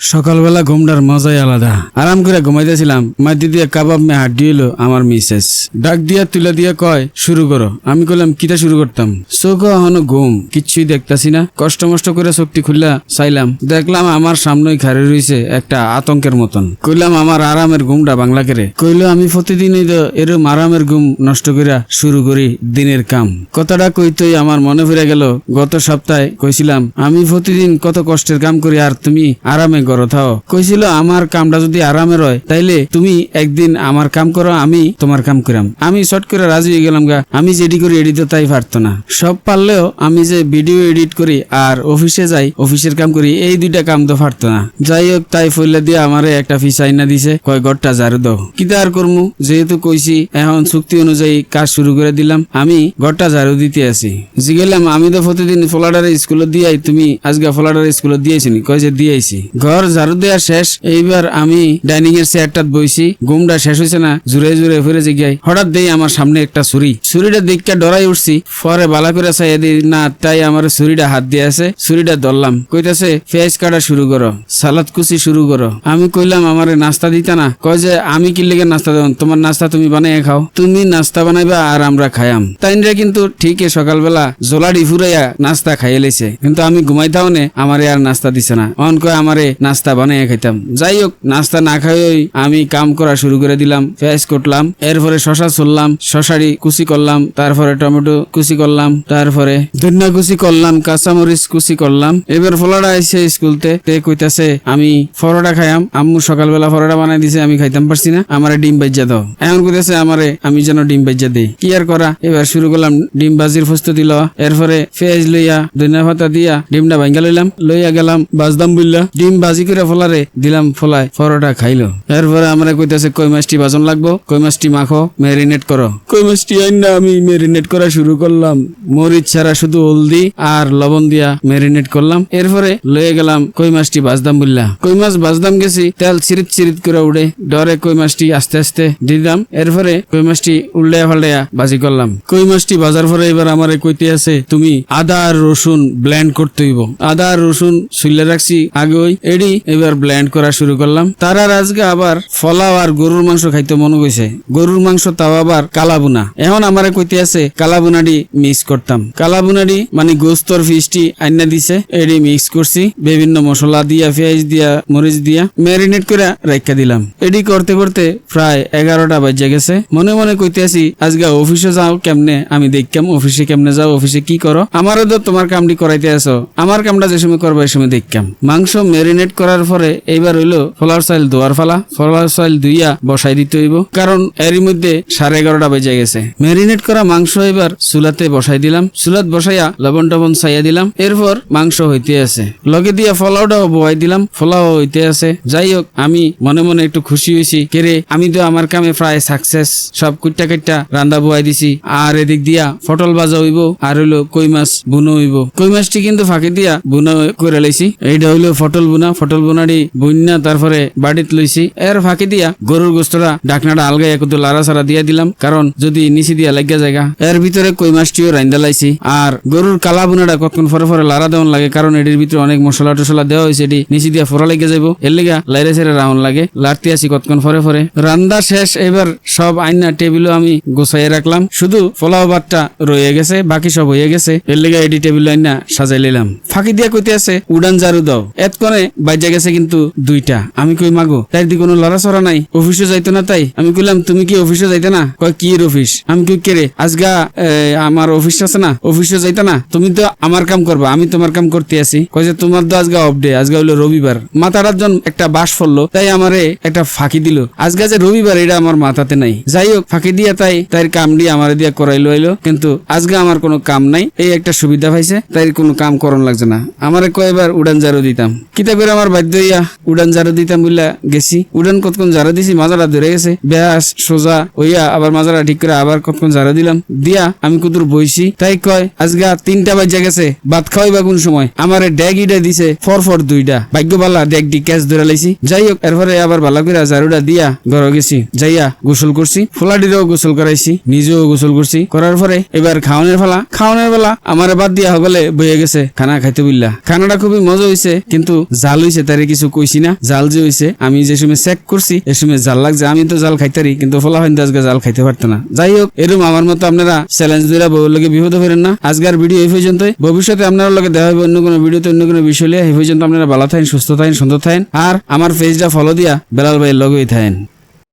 সকালবেলা ঘুমটার মজাই আলাদা। আরাম করে ঘুমাইতেছিলাম মাটি দিয়ে কাবাব মে হাড্ডি হইল আমার মিসেস। ডাক দিয়া তুলে দিয়া কয়, শুরু করো। আমি কইলাম, কিটা শুরু করতাম? চোখ এখনও ঘুম, কিচ্ছুই দেখতাছি না। কষ্ট মষ্ট করে চোখটি খুললা, চাইলাম, দেখলাম আমার সামনেই খাড়ি রইছে একটা আতঙ্কের মতন। কইলাম, আমার আরামের ঘুমটা বাংলা করে? কইলো, আমি প্রতিদিনই তো এরম আরামের ঘুম নষ্ট কইরা শুরু করি দিনের কাম। কথাটা কইতেই আমার মনে ফিরে গেল, গত সপ্তাহে কইছিলাম, আমি প্রতিদিন কত কষ্টের কাম করি আর তুমি আরামে গড় থাও। কইছিল, আমার কামটা যদি আরামের হয়, তাইলে তুমি একদিন আমার কাম করো, আমি তোমার কাম করাম। আমি শর্ট করে রাজি হয়ে গেলাম গা। আমি যেটি করি এডিট তাই পারতো না। সব পারলেও আমি যে ভিডিও এডিট করি আর অফিসে যাই, অফিসের কাম করি, এই দুইটা কাম তো পারতো না। যাই হোক, তাই ফইলা দিয়ে আমারে একটা ফিস আইনা দিছে, কয়, ঘরটা ঝাড়ু দাও। কিতা আর করমু? যেহেতু কইছি, এখন চুক্তি অনুযায়ী কাজ শুরু করে দিলাম, আমি ঘরটা ঝাড়ু দিতে আছি জিগেলাম আমি তো প্রতিদিন ফোলাডারে স্কুলে দিয়াই, তুমি আজকে ফোলাডারে স্কুলে দিয়েছি নি কয় যে দিয়েছি। ঘর ঝাড়ু দেওয়া শেষ। এইবার আমি ডাইনিং এর চেয়ারটাত বইছি। ঘুমটা শেষ হয়েছে না, জুড়ে জুড়ে ফিরে জিগাই। হঠাৎ দেই আমার সামনে একটা ছুরি। ছুরিটা দেখে ডরাই উঠছি। পরে বালা করে চাই দিই না, তাই আমার ছুরিটা হাত দিয়ে আছে, ছুরিটা ধরলাম। কইতাছে পেঁয়াজ কাটা শুরু করো, সালাদ কুচি শুরু করো। আমি কইলাম, আমারে নাস্তা দিতা না। কয় যে, আমি কি লেগে নাস্তা দেব? তোমার নাস্তা তুমি বানাই খাও। তুমি নাস্তা বানাইবা আর আমরা খায়াম তাইনরা কিন্তু ঠিকই সকালবেলা জোলাডি ফুরাইয়া নাস্তা খাইয়ে লাইছে। কিন্তু আমি ঘুমাইতাও নে, আমারে আর নাস্তা দিছে না। অন কয়, আমারে নাস্তা বানাইয়া খাইতাম। যাই হোক, নাস্তা না খাইই আমি কাম করা শুরু করে দিলাম পেঁয়াজ কুটলাম এরপরে শশা চললাম শশারি কুচি করলাম, তারপরে টমেটো কুচি করলাম, তারপরে ধনিয়া কুচি করলাম, কাঁচামরিচ কুচি করলাম। এবার ফলাটা আইসে স্কুলতে, তে কইতাছে, আমি ফরোটা খাইয়াম, আম্মু সকালবেলা ফরোটা বানাই দিছে, আমি খাইতাম পারছি না, আমারে ডিম বাজ্যা দাও। এখন কইতাছে, আমারে, আমি যেন ডিম বাজ্যা দেই। কি আর করা? এবার শুরু করলাম, ডিম বাজির প্রস্তুতি লওয়া। এরপরে পেঁয়াজ লইয়া, ধনিয়া পাতা দিয়া ডিমটা ভাঙ্গা লইলাম, লইয়া গেলাম, বাজদাম বুললা ডিম বাজি করে ফলারে দিলাম ফলায় ফরোটা খাইলো। এরপরে আমরা কইতাছে, কই মাছটি বাজন লাগবো? কই মাছটি মাখো? ম্যারিনেট করো। কই মাছটি আইনা আমি ম্যারিনেট করা শুরু করলাম। মরিচ ছাড়া শুধু হলদি আর লবণ দিয়া ম্যারিনেট করলাম। এরপরে লয়ে গেলাম, কই মাছটি বাজদাম বুললা? কই মাছ বাজদাম গেছি, তেল চিরিত চিরিত করে উড়ে ডরে কই মাছটি আস্তে আস্তে দিলাম। এরপরে কই মাছটি উল্টাইয়া ফাল্টাইয়া বাজি করলাম। কই মাছটি বাজার পরে এবার আমারে কইতে আছে, তুমি আদা আর রসুন ব্লেন্ড করতে হইব। আদা আর রসুন শুইলে রাখছি, আগে ওই এডি এবার ব্লেন্ড করা শুরু করলাম। তার আজকে আবার ফলাও আর গরুর মাংস খাইতে মনে গেছে। গরুর মাংস তাও আবার কালাবুনা। এখন আমারে কইতে আছে, কালাবুনাডি মিক্স করতাম। কালাবুনাডি মানে গোস্তর ফিসটি আইনা দিছে, এডি মিক্স করছি। বিভিন্ন মশলা দিয়া, পেঁয়াজ দিয়া, মরিচ দিয়া ম্যারিনেট করে রাখা দিলাম। এডি করতে করতে প্রায় এগারোটা বাজে গেছে। মনে মনে কইতে আছি, আজকে অফিসে যাও কেমনে? আমি দেখতাম অফিসে কেমনে যাও অফিসে কি করো? আমারও তো তোমার কামটি করাইতে আসো আমার কামটা যে সময় করব এই সময় দেখতাম। মাংস ম্যারিনেট করার পরে এইবার হইল ফলার চাইল দোয়ার ফালা। ফলার চাইল দুইয়া বসাই দিতে হইব। কারণ এরই মধ্যে সাড়ে এগারোটা বেজে গেছে। ম্যারিনেট করা মাংস এবার চুলাতে বসাই দিলাম। চুলাত বসাইয়া লবণ টবণ চাইয়া দিলাম। এরপর মাংস হইতে আছে। লগে দিয়া ফলাওটাও বয়াই দিলাম। ফলাও হইতে আছে। যাই হোক, আমি মনে মনে একটু খুশি হয়েছি কেরে আমি তো আমার কামে প্রায় সাকসেস সব কুট্টা কাট্টা রান্দা বুয়াই দিছি। আর এদিক দিয়া ফটল ভাজা হইব, আর হইল কই মাছ বুনো হইব। কই মাছটি কিন্তু ফাঁকি দিয়া বুনো করে লাইছি। এইটা হইল ফটল বুনা ফটল বুনাটি বন্যা তারপরে বাড়িত লইছি। এর ফাঁকি দিয়া গরুর গোস্তরা ডাকনাটা আলগাই একটু লারা সারা দিয়া দিলাম, কারণ যদি নিচি দিয়া লাগিয়া জায়গা, এর ভিতরে কই মাছটিও রান্দা লাইছি। আর গরুর কালা বুনাটা কতক্ষণ পরে পরে লারা দেওয়ান লাগে, কারণ এটির ভিতরে অনেক মশলা টসলা দেওয়া হয়েছে, এটি নিচি দিয়া ফোরা লেগে যাইব। এর লেগা লাইরে ছেড়ে রাউন লাগে, লাড়তে আসি কতক্ষণ পরে পরে রান্দা শেষ, এবার সব আইনা টেবিলও আমি গোছাইয়ে রাখলাম। শুধু পোলাও ভাতটা রয়ে গেছে, বাকি সব হয়ে গেছে। এর লেগা এডি টেবিল আইনা সাজাই নিলাম ফাঁকি দিয়া কইতে আছে, উড়ান জারু দাও। এতক্ষণে বাজে গেছে কিন্তু দুইটা। আমি কই, মাগো তাই দি কোনো লড়াচড়া নাই? অফিসে যাইতো না তাই? আমি কইলাম, তুমি কি অফিসে যাইতে না? কয়, কি এর অফিস? আমি কই, কে রে? আজগা আমার অফিস আছে না? অফিসে যাইতে না? তুমি তো আমার কাম করবা, আমি তোমার কাম করতে আছি। কয় যে, তোমার তো আজগা অফ ডে আজগা হইল রবিবার। মাথাটার জন একটা বাস ফললো, তাই আমারে একটা ফাঁকি দিল। আজগা যে রবিবার, এটা আমার মাথাতে নাই। যাই হোক, ফাঁকি দিয়া তাই তাই কাম দিয়ে আমার দিয়া করাইলো আইলো। কিন্তু আজকে আমার কোনো কাম নাই, এই একটা সুবিধা পাইছে তাই কোনো কাম করন লাগছে না। আমারে কয়বার উড়ান জারু দিতাম। কিতা করে আমার বাধ্য হইয়া উড়ান জারু দিতাম বললা গেছি। উড়ান কতক্ষণ জারু দিছি, মাজারা ধরে গেছে। ব্যাস, সোজা হইয়া আবার মাজারা ঠিক করে আবার কতক্ষণ জারু দিলাম। দিয়া আমি কুতুর বইছি। তাই কয় আজগা তিনটা বাজে গেছে, ভাত খাওয়াইবা কোন সময়? আমারে ড্যাগ ইটা দিছে, ফর ফর দুইটা। ভাগ্য বালা ড্যাগ ডি ক্যাচ ধরে লাইছি। যাই হোক এরপরে আবার ভালো করে জারুটা দিয়া ঘর গেছি। যাইয়া গোসল করছি, ফোলাডিরও গোসল করাইছি, নিজেও গোসল করছি। করার পরে এবার খাওয়ানোর ফেলা খাওয়ানোর বেলা আমার বাদ দিয়া হগলে বয়ে গেছে, খানা খাইতে বুঝলা খানাটা খুবই মজা হইছে, কিন্তু জাল হয়েছে তারে কিছু কইছি না। জাল যে হয়েছে আমি যে সময় চেক করছি, এ সময় জাল লাগছে, আমি তো জাল খাইতারি কিন্তু ফলা হয় আজকে জাল খাইতে পারতো না। যাই হোক, এরকম আমার মতো আপনারা চ্যালেঞ্জ দিলা বহু লোকে বিপদ ফেরেন না। আজকের ভিডিও এই পর্যন্তই। ভবিষ্যতে আপনার লোকে দেখা হবে অন্য কোনো ভিডিওতে অন্য কোনো বিষয় লিয়ে এই পর্যন্ত আপনারা ভালো থাকেন, সুস্থ থাকেন, সুন্দর থাকেন। আর আমার পেজটা ফলো দিয়া বেলাল ভাইয়ের লগেই থাকেন।